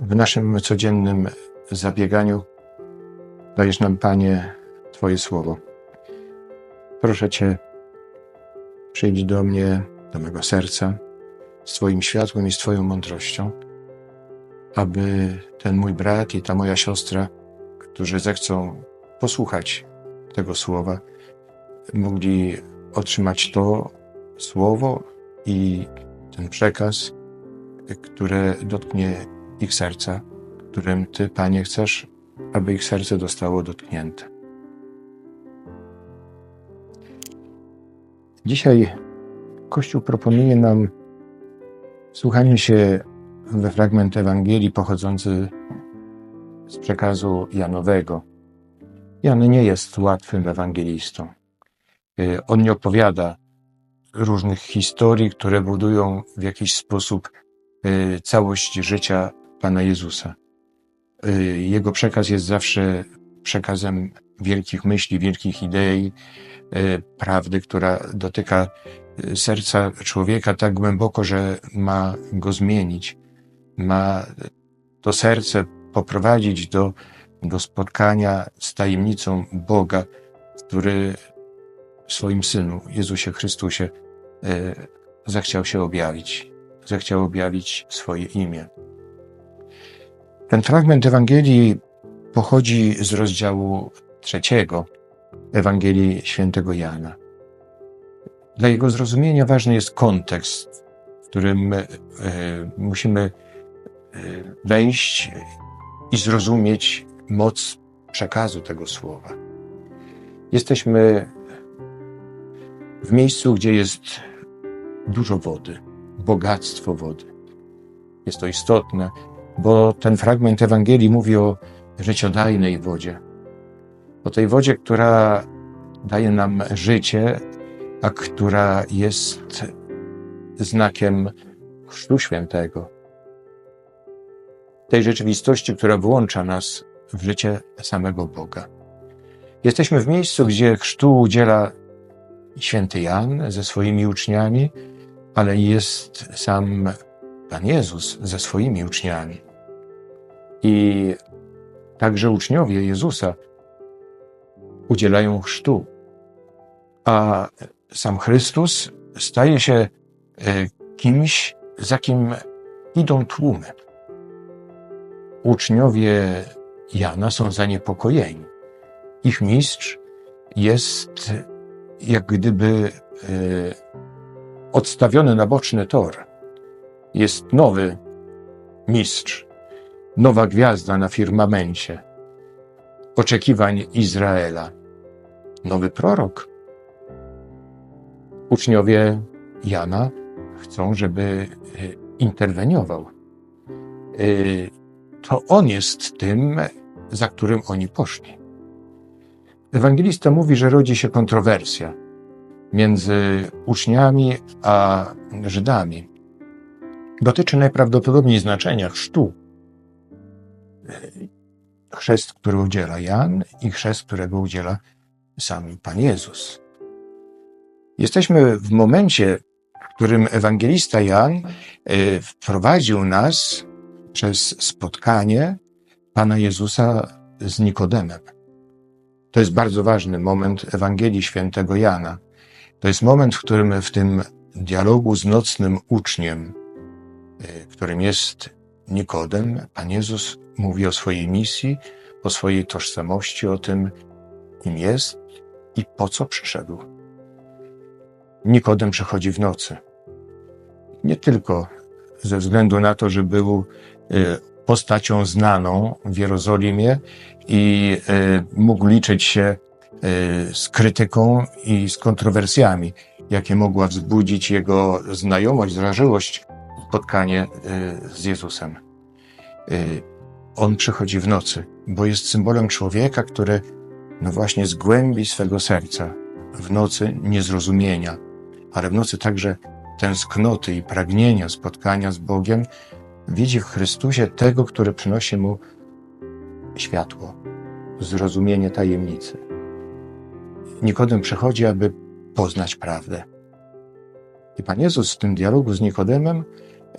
W naszym codziennym zabieganiu dajesz nam, Panie, Twoje słowo. Proszę Cię, przyjdź do mnie, do mego serca, z Twoim światłem i z Twoją mądrością, aby ten mój brat i ta moja siostra, którzy zechcą posłuchać tego słowa, mogli otrzymać to słowo i ten przekaz, które dotknie ich serca, którym Ty, Panie, chcesz, aby ich serce zostało dotknięte. Dzisiaj Kościół proponuje nam słuchanie się we fragment Ewangelii pochodzący z przekazu Janowego. Jan nie jest łatwym ewangelistą. Y, on nie opowiada różnych historii, które budują w jakiś sposób y, całość życia Pana Jezusa. Y, jego przekaz jest zawsze przekazem wielkich myśli, wielkich idei, prawdy, która dotyka serca człowieka tak głęboko, że ma go zmienić, ma to serce poprowadzić do, do spotkania z tajemnicą Boga, który w swoim Synu, Jezusie Chrystusie, zechciał się objawić, zechciał objawić swoje imię. Ten fragment Ewangelii pochodzi z rozdziału trzeciego Ewangelii świętego Jana. Dla jego zrozumienia ważny jest kontekst, w którym e, musimy e, wejść i zrozumieć moc przekazu tego słowa. Jesteśmy w miejscu, gdzie jest dużo wody, bogactwo wody. Jest to istotne, bo ten fragment Ewangelii mówi o życiodajnej wodzie. O tej wodzie, która daje nam życie, a która jest znakiem Chrztu Świętego. Tej rzeczywistości, która włącza nas w życie samego Boga. Jesteśmy w miejscu, gdzie chrztu udziela święty Jan ze swoimi uczniami, ale jest sam Pan Jezus ze swoimi uczniami. I także uczniowie Jezusa udzielają chrztu, a sam Chrystus staje się e, kimś, za kim idą tłumy. Uczniowie Jana są zaniepokojeni. Ich mistrz jest jak gdyby e, odstawiony na boczny tor. Jest nowy mistrz, nowa gwiazda na firmamencie oczekiwań Izraela, nowy prorok. Uczniowie Jana chcą, żeby e, interweniował. E, to on jest tym, za którym oni poszli. Ewangelista mówi, że rodzi się kontrowersja między uczniami a Żydami. Dotyczy najprawdopodobniej znaczenia chrztu. Chrzest, który udziela Jan i chrzest, którego udziela sam Pan Jezus. Jesteśmy w momencie, w którym ewangelista Jan e, wprowadził nas przez spotkanie Pana Jezusa z Nikodemem. To jest bardzo ważny moment Ewangelii Świętego Jana. To jest moment, w którym w tym dialogu z nocnym uczniem, y, którym jest Nikodem, Pan Jezus mówi o swojej misji, o swojej tożsamości, o tym, kim jest i po co przyszedł. Nikodem przychodzi w nocy. Nie tylko ze względu na to, że był y, postacią znaną w Jerozolimie i e, mógł liczyć się e, z krytyką i z kontrowersjami, jakie mogła wzbudzić jego znajomość, zrażyłość, spotkanie z Jezusem. On przychodzi w nocy, bo jest symbolem człowieka, który, no właśnie, z głębi swego serca, w nocy niezrozumienia, ale w nocy także tęsknoty i pragnienia spotkania z Bogiem, widzi w Chrystusie tego, który przynosi mu światło, zrozumienie tajemnicy. Nikodem przychodzi, aby poznać prawdę. I Pan Jezus w tym dialogu z Nikodemem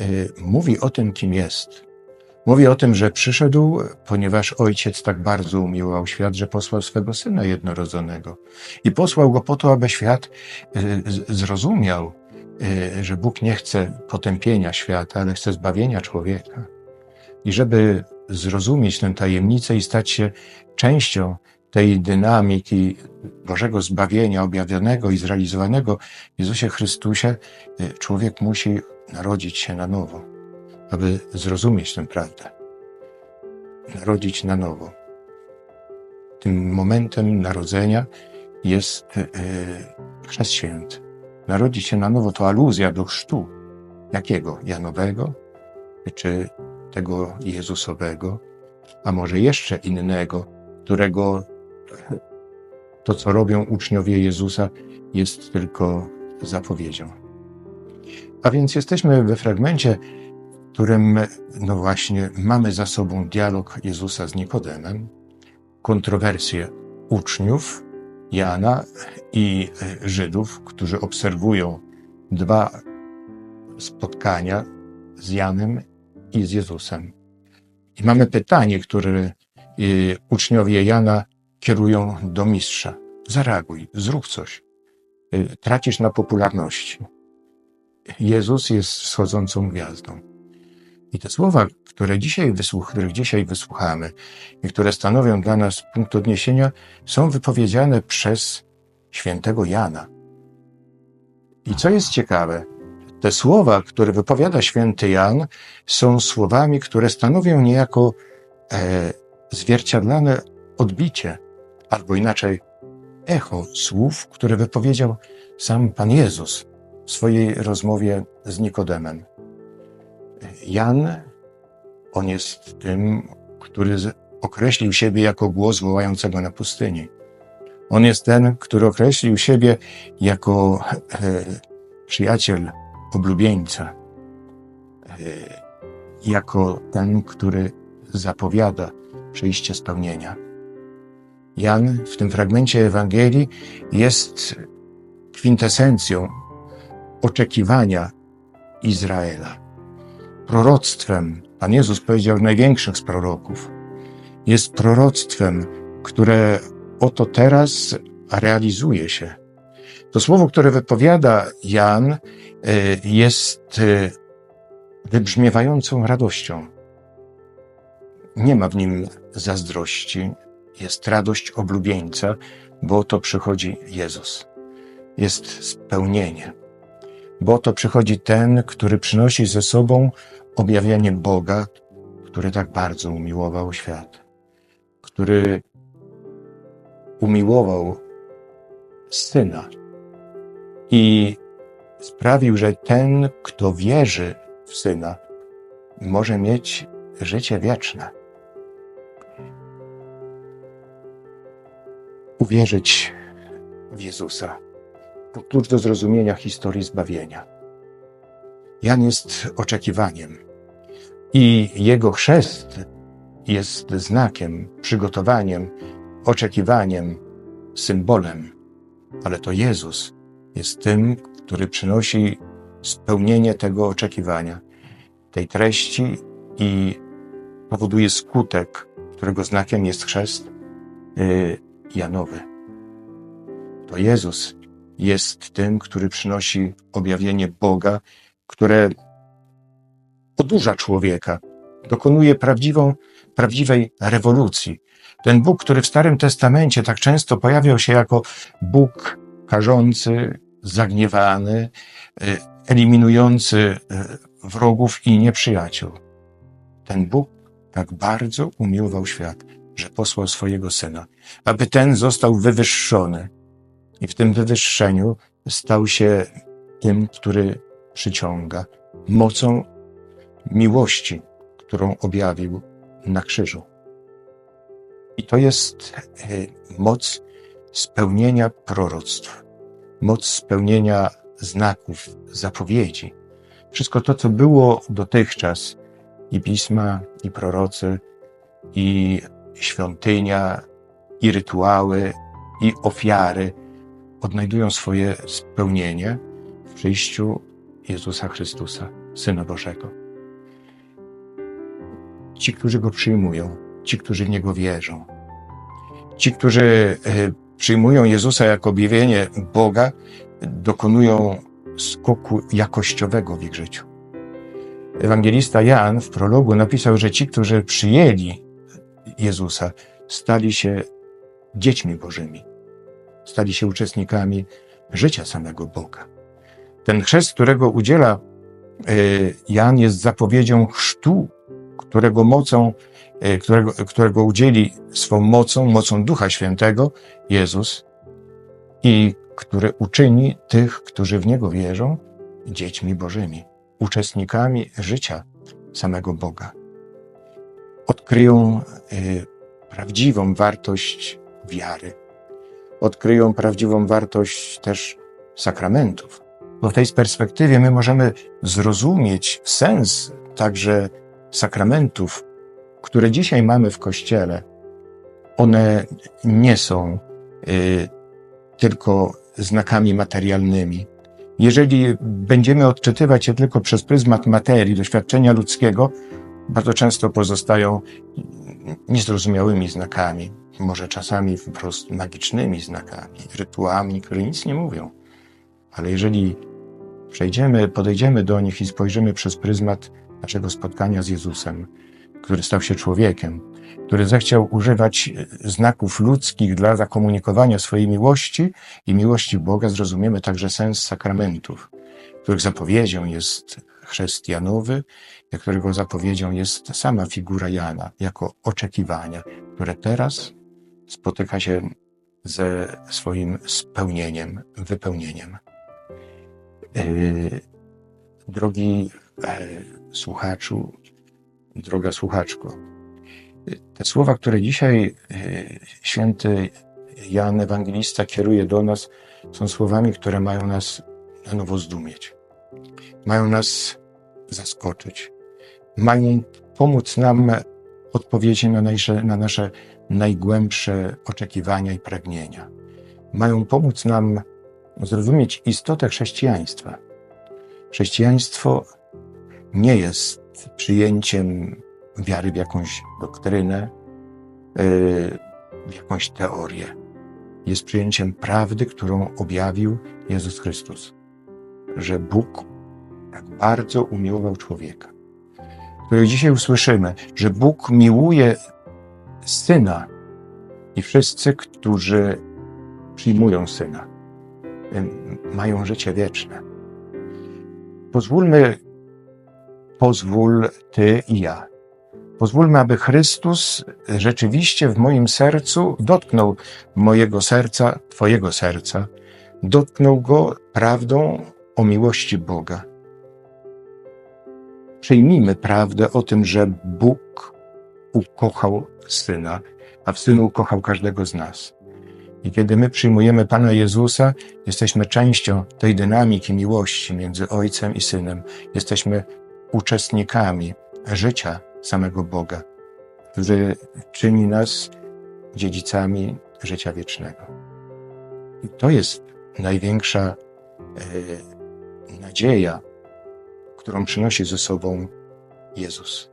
y, mówi o tym, kim jest. Mówi o tym, że przyszedł, ponieważ ojciec tak bardzo umiłował świat, że posłał swego syna jednorodzonego. I posłał go po to, aby świat y, zrozumiał, y, że Bóg nie chce potępienia świata, ale chce zbawienia człowieka. I żeby zrozumieć tę tajemnicę i stać się częścią tej dynamiki Bożego zbawienia objawionego i zrealizowanego w Jezusie Chrystusie, y, człowiek musi narodzić się na nowo, aby zrozumieć tę prawdę. Narodzić na nowo. Tym momentem narodzenia jest y, chrzest święty. Narodzić się na nowo to aluzja do chrztu. Jakiego? Janowego? Czy tego Jezusowego? A może jeszcze innego, którego to, co robią uczniowie Jezusa, jest tylko zapowiedzią. A więc jesteśmy we fragmencie, którym, no właśnie, mamy za sobą dialog Jezusa z Nikodemem, kontrowersje uczniów Jana i e, Żydów, którzy obserwują dwa spotkania z Janem i z Jezusem. I mamy pytanie, które y, uczniowie Jana kierują do mistrza. Zareaguj, zrób coś. Y, Tracisz na popularności. Jezus jest wschodzącą gwiazdą. I te słowa, które dzisiaj wysłuch, których dzisiaj wysłuchamy i które stanowią dla nas punkt odniesienia, są wypowiedziane przez świętego Jana. I co jest ciekawe, te słowa, które wypowiada święty Jan, są słowami, które stanowią niejako e, zwierciadlane odbicie, albo inaczej echo słów, które wypowiedział sam Pan Jezus w swojej rozmowie z Nikodemem. Jan, on jest tym, który określił siebie jako głos wołającego na pustyni. On jest ten, który określił siebie jako e, przyjaciel oblubieńca, e, jako ten, który zapowiada przyjście spełnienia. Jan w tym fragmencie Ewangelii jest kwintesencją oczekiwania Izraela, proroctwem. Pan Jezus powiedział największych z proroków. Jest proroctwem, które oto teraz realizuje się. To słowo, które wypowiada Jan, e, jest e, wybrzmiewającą radością. Nie ma w nim zazdrości, jest radość oblubieńca, bo oto przychodzi Jezus. Jest spełnienie, bo oto przychodzi ten, który przynosi ze sobą objawienie Boga, który tak bardzo umiłował świat, który umiłował Syna. I sprawił, że ten, kto wierzy w Syna, może mieć życie wieczne. Uwierzyć w Jezusa to klucz do zrozumienia historii zbawienia. Jan jest oczekiwaniem i jego chrzest jest znakiem, przygotowaniem, oczekiwaniem, symbolem, ale to Jezus jest tym, który przynosi spełnienie tego oczekiwania, tej treści i powoduje skutek, którego znakiem jest chrzest y, Janowy. To Jezus jest tym, który przynosi objawienie Boga, które odurza człowieka, dokonuje prawdziwą, prawdziwej rewolucji. Ten Bóg, który w Starym Testamencie tak często pojawiał się jako Bóg karzący, zagniewany, y, eliminujący y, wrogów i nieprzyjaciół. Ten Bóg tak bardzo umiłował świat, że posłał swojego Syna, aby ten został wywyższony i w tym wywyższeniu stał się tym, który przyciąga mocą miłości, którą objawił na krzyżu. I to jest e, moc spełnienia proroctw, moc spełnienia znaków, zapowiedzi. Wszystko to, co było dotychczas, i pisma, i prorocy, i świątynia, i rytuały, i ofiary, odnajdują swoje spełnienie w przyjściu Jezusa Chrystusa, Syna Bożego. ci, którzy go przyjmują, ci, którzy w niego wierzą. Ci, którzy e, przyjmują Jezusa jako objawienie Boga, dokonują skoku jakościowego w ich życiu. Ewangelista Jan w prologu napisał, że ci, którzy przyjęli Jezusa, stali się dziećmi Bożymi, stali się uczestnikami życia samego Boga. Ten chrzest, którego udziela e, Jan, jest zapowiedzią chrztu, którego mocą, e, którego, którego udzieli swą mocą, mocą Ducha Świętego Jezus i który uczyni tych, którzy w Niego wierzą, dziećmi Bożymi, uczestnikami życia samego Boga. Odkryją y, prawdziwą wartość wiary, odkryją prawdziwą wartość też sakramentów. Bo w tej perspektywie my możemy zrozumieć sens także sakramentów, które dzisiaj mamy w Kościele. One nie są y, tylko znakami materialnymi. Jeżeli będziemy odczytywać je tylko przez pryzmat materii, doświadczenia ludzkiego, bardzo często pozostają niezrozumiałymi znakami, może czasami wprost magicznymi znakami, rytuałami, które nic nie mówią. Ale jeżeli przejdziemy, podejdziemy do nich i spojrzymy przez pryzmat naszego spotkania z Jezusem, który stał się człowiekiem, który zechciał używać znaków ludzkich dla zakomunikowania swojej miłości i miłości Boga, zrozumiemy także sens sakramentów, których zapowiedzią jest chrzest Janowy, którego zapowiedzią jest sama figura Jana, jako oczekiwania, które teraz spotyka się ze swoim spełnieniem, wypełnieniem. Yy, drogi e, słuchaczu, droga słuchaczko, te słowa, które dzisiaj e, święty Jan Ewangelista kieruje do nas, są słowami, które mają nas na nowo zdumieć. Mają nas zaskoczyć. Mają pomóc nam odpowiedzieć na nasze, na nasze najgłębsze oczekiwania i pragnienia. Mają pomóc nam zrozumieć istotę chrześcijaństwa. Chrześcijaństwo nie jest przyjęciem wiary w jakąś doktrynę, y, w jakąś teorię. Jest przyjęciem prawdy, którą objawił Jezus Chrystus, że Bóg tak bardzo umiłował człowieka. Której dzisiaj usłyszymy, że Bóg miłuje syna i wszyscy, którzy przyjmują syna, mają życie wieczne. Pozwólmy, pozwól Ty i ja, Pozwólmy, aby Chrystus rzeczywiście w moim sercu dotknął mojego serca, Twojego serca, dotknął go prawdą o miłości Boga. Przyjmijmy prawdę o tym, że Bóg ukochał Syna, a w Synu ukochał każdego z nas. I kiedy my przyjmujemy Pana Jezusa, jesteśmy częścią tej dynamiki miłości między Ojcem i Synem. Jesteśmy uczestnikami życia samego Boga, który czyni nas dziedzicami życia wiecznego. I to jest największa e, nadzieja, którą przynosi ze sobą Jezus.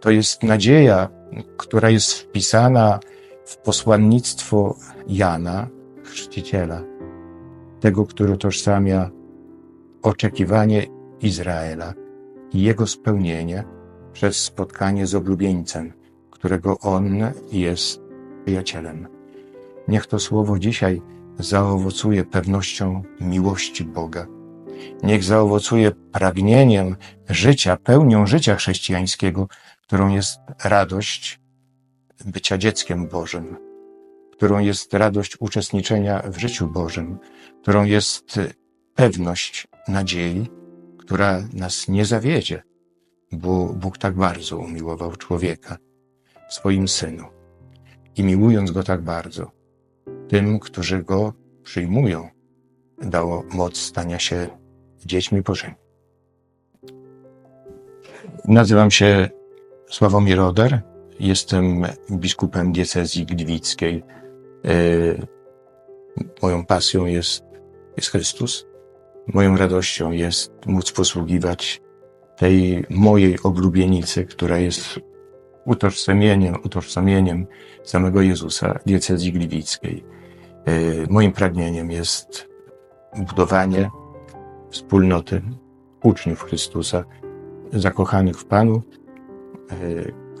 To jest nadzieja, która jest wpisana w posłannictwo Jana, chrzciciela, tego, który tożsamia oczekiwanie Izraela i jego spełnienie przez spotkanie z oblubieńcem, którego on jest przyjacielem. Niech to słowo dzisiaj zaowocuje pewnością miłości Boga. Niech zaowocuje pragnieniem życia, pełnią życia chrześcijańskiego, którą jest radość bycia dzieckiem Bożym, którą jest radość uczestniczenia w życiu Bożym, którą jest pewność nadziei, która nas nie zawiedzie, bo Bóg tak bardzo umiłował człowieka w swoim synu. I miłując go tak bardzo, tym, którzy go przyjmują, dało moc stania się dziećmi Bożymi. Nazywam się Sławomir Roder, jestem biskupem diecezji gliwickiej. E, moją pasją jest, jest Chrystus. Moją radością jest móc posługiwać tej mojej oblubienicy, która jest utożsamieniem, utożsamieniem samego Jezusa diecezji gliwickiej. E, Moim pragnieniem jest budowanie wspólnoty uczniów Chrystusa, zakochanych w Panu, e,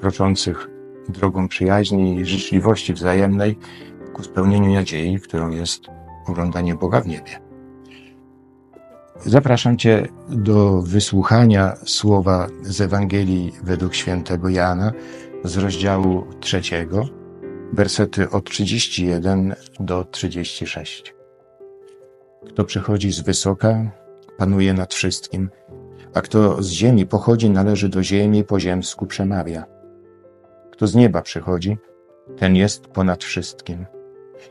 kroczących drogą przyjaźni i życzliwości wzajemnej ku spełnieniu nadziei, którą jest oglądanie Boga w niebie. Zapraszam Cię do wysłuchania słowa z Ewangelii według świętego Jana z rozdziału trzeciego, wersety od 31 do 36. Kto przychodzi z wysoka, panuje nad wszystkim, a kto z ziemi pochodzi, należy do ziemi, po ziemsku przemawia. Kto z nieba przychodzi, ten jest ponad wszystkim.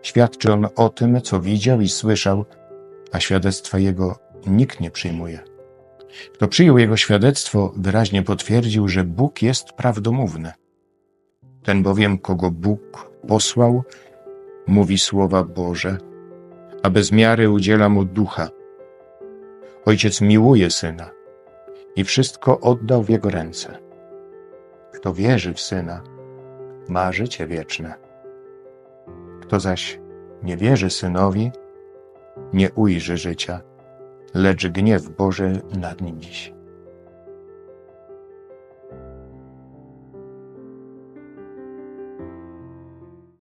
Świadczy on o tym, co widział i słyszał, a świadectwa jego nikt nie przyjmuje. Kto przyjął jego świadectwo, wyraźnie potwierdził, że Bóg jest prawdomówny. Ten bowiem, kogo Bóg posłał, mówi słowa Boże, a bez miary udziela mu ducha. Ojciec miłuje syna i wszystko oddał w jego ręce. Kto wierzy w syna, ma życie wieczne. Kto zaś nie wierzy synowi, nie ujrzy życia, lecz gniew Boży nad nim dziś.